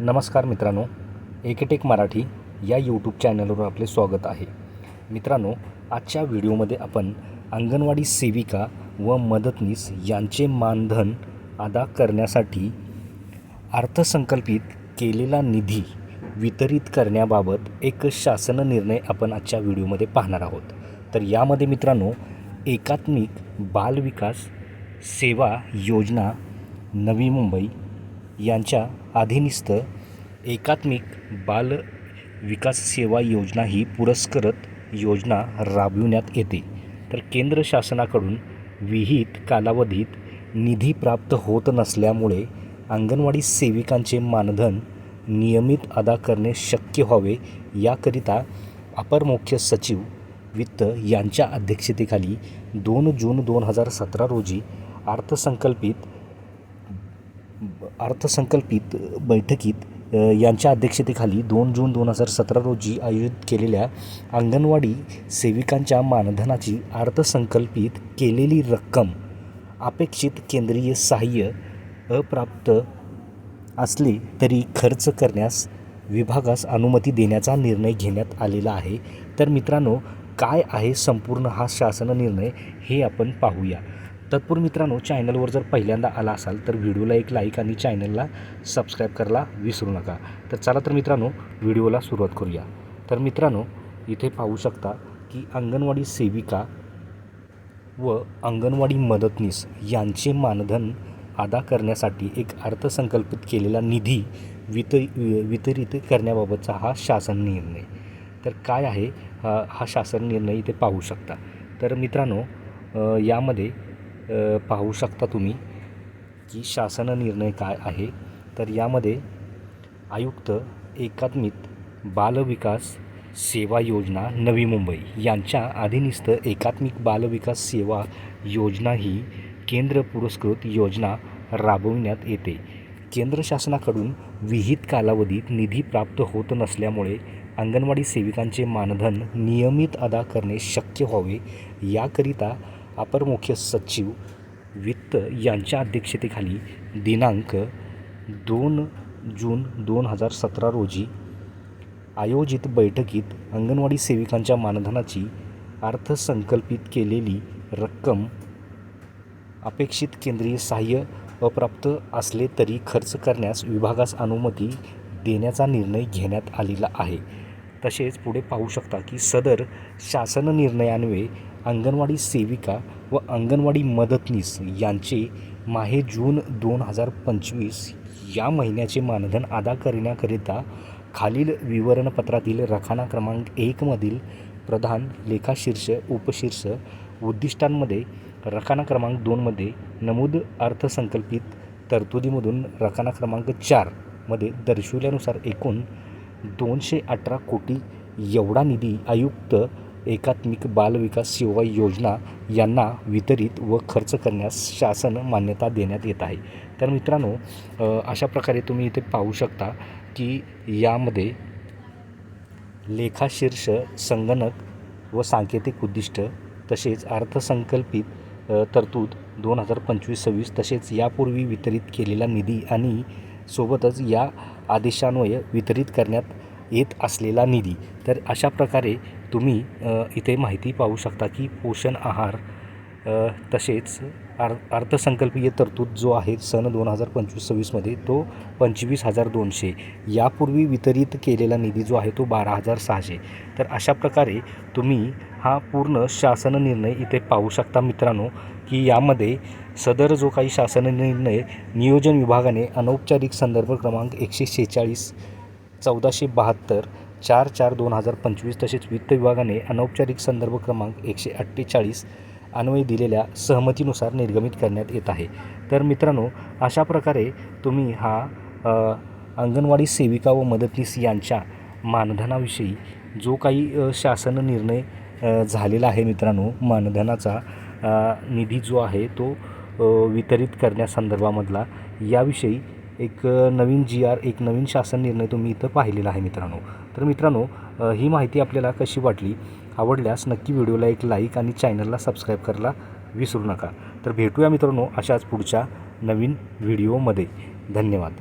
नमस्कार मित्रांनो एकेटेक मराठी या यूट्यूब चॅनलवर आपले स्वागत आहे. मित्रांनो आजच्या व्हिडिओमध्ये आपण अंगणवाडी सेविका व मदतनीस यांचे मानधन अदा करण्यासाठी अर्थसंकल्पित केलेला निधी वितरित करण्याबाबत एक शासन निर्णय आपण आजच्या व्हिडिओमध्ये पाहणार आहोत. तर यामध्ये मित्रांनो एकात्मिक बालविकास सेवा योजना नवी मुंबई यांच्या अधीनस्थ एकात्मिक बाल विकास सेवा योजना ही पुरस्कृत योजना राबविण्यात येते. तर केंद्र शासनाकडून विहित कालावधीत निधी प्राप्त होत नसल्यामुळे अंगणवाडी सेविकांचे मानधन नियमित अदा करणे शक्य व्हावे याकरिता अपर मुख्य सचिव वित्त यांच्या अध्यक्षतेखाली दोन जून दोन हजार सतरा रोजी अर्थसंकल्पित अर्थसंकल्पित बैठकीत यांच्या अध्यक्षतेखाली दोन जून दोन हजार सतरा रोजी आयोजित केलेल्या अंगणवाडी सेविकांच्या मानधनाची अर्थसंकल्पित केलेली रक्कम अपेक्षित केंद्रीय सहाय्य अप्राप्त असले तरी खर्च करण्यास विभागास अनुमती देण्याचा निर्णय घेण्यात आलेला आहे. तर मित्रांनो काय आहे संपूर्ण हा शासन निर्णय हे आपण पाहूया. तत्पूर्वी मित्रांनो चॅनलवर जर पहिल्यांदा आला असाल तर व्हिडिओला एक लाईक आणि चॅनलला सबस्क्राईब करायला विसरू नका. तर चला तर मित्रांनो व्हिडिओला सुरुवात करूया. तर मित्रांनो इथे पाहू शकता की अंगणवाडी सेविका व अंगणवाडी मदतनीस यांचे मानधन अदा करण्यासाठी एक अर्थसंकल्पित केलेला निधी वित वितरित करण्याबाबतचा हा शासन निर्णय. तर काय आहे हा शासन निर्णय इथे पाहू शकता. तर मित्रांनो यामध्ये पाहू शकता तुम्ही की शासन निर्णय काय आहे. तर यामध्ये आयुक्त एकात्मिक बालविकास सेवा योजना नवी मुंबई यांच्या अधीनस्थ एकात्मिक बालविकास सेवा योजना ही केंद्र पुरस्कृत योजना राबविण्यात येते. केंद्र शासनाकडून विहित कालावधीत निधी प्राप्त होत नसल्यामुळे अंगणवाडी सेविकांचे मानधन नियमित अदा करणे शक्य व्हावे याकरिता अपर मुख्य सचिव वित्त यांच्या अध्यक्षतेखाली दिनांक दोन जून दोन हजार सतरा रोजी आयोजित बैठकीत अंगणवाडी सेविकांच्या मानधनाची अर्थसंकल्पित केलेली रक्कम अपेक्षित केंद्रीय सहाय्य अप्राप्त असले तरी खर्च करण्यास विभागास अनुमती देण्याचा निर्णय घेण्यात आलेला आहे. तसेच पुढे पाहू शकता की सदर शासन निर्णयान्वये अंगणवाडी सेविका व अंगणवाडी मदतनीस यांचे माहे जून दोन हजार पंचवीस या महिन्याचे मानधन अदा करण्याकरिता खालील विवरणपत्रातील रखाना क्रमांक एकमधील प्रधान लेखाशीर्ष उपशीर्ष उद्दिष्टांमध्ये रखाना क्रमांक दोनमध्ये नमूद अर्थसंकल्पित तरतुदीमधून रखाना क्रमांक चारमध्ये दर्शविल्यानुसार एकूण दोनशे अठरा कोटी एवढा निधी आयुक्त एकात्मिक बालविकास सेवा योजना यांना वितरित व खर्च करण्यास शासन मान्यता देण्यात येत आहे. तर मित्रांनो अशा प्रकारे तुम्ही इथे पाहू शकता की यामध्ये लेखाशीर्ष संगणक व सांकेतिक उद्दिष्ट तसेच अर्थसंकल्पित तरतूद दोन हजार पंचवीस सव्वीस तसेच यापूर्वी वितरित केलेला निधी आणि सोबतच या आदेशान्वये वितरित करण्यात येत असलेला निधी. तर अशा प्रकारे तुम्ही इथे माहिती पाहू शकता की पोषण आहार तसेच आर अर्थसंकल्पीय तरतूद जो आहे सन दोन हजार पंचवीस सव्वीसमध्ये तो पंचवीस हजार दोनशे. यापूर्वी वितरित केलेला निधी जो आहे तो बारा हजार सहाशे. तर अशा प्रकारे तुम्ही हा पूर्ण शासन निर्णय इथे पाहू शकता मित्रांनो की यामध्ये सदर जो काही शासन निर्णय नियोजन विभागाने अनौपचारिक संदर्भ क्रमांक एकशे शेहेचाळीस चौदाशे बहात्तर चार चार दोन हजार पंचवीस तसेच वित्त विभागाने अनौपचारिक संदर्भ क्रमांक एकशे अठ्ठेचाळीस अन्वये दिलेल्या सहमतीनुसार निर्गमित करण्यात येत आहे. तर मित्रांनो अशा प्रकारे तुम्ही हा अंगणवाडी सेविका व मदतनीस यांच्या मानधनाविषयी जो काही शासन निर्णय झालेला आहे मित्रांनो मानधनाचा निधी जो आहे तो वितरित करण्यासंदर्भामधला याविषयी एक नवीन जी आर एक नवीन शासन निर्णय तुम्ही इथं पाहिलेला आहे मित्रांनो. तर मित्रांनो ही माहिती आपल्याला कशी वाटली आवडल्यास नक्की व्हिडिओला एक लाईक आणि चॅनलला सबस्क्राईब करायला विसरू नका. तर भेटूया मित्रांनो अशाच पुढच्या नवीन व्हिडिओमध्ये. धन्यवाद.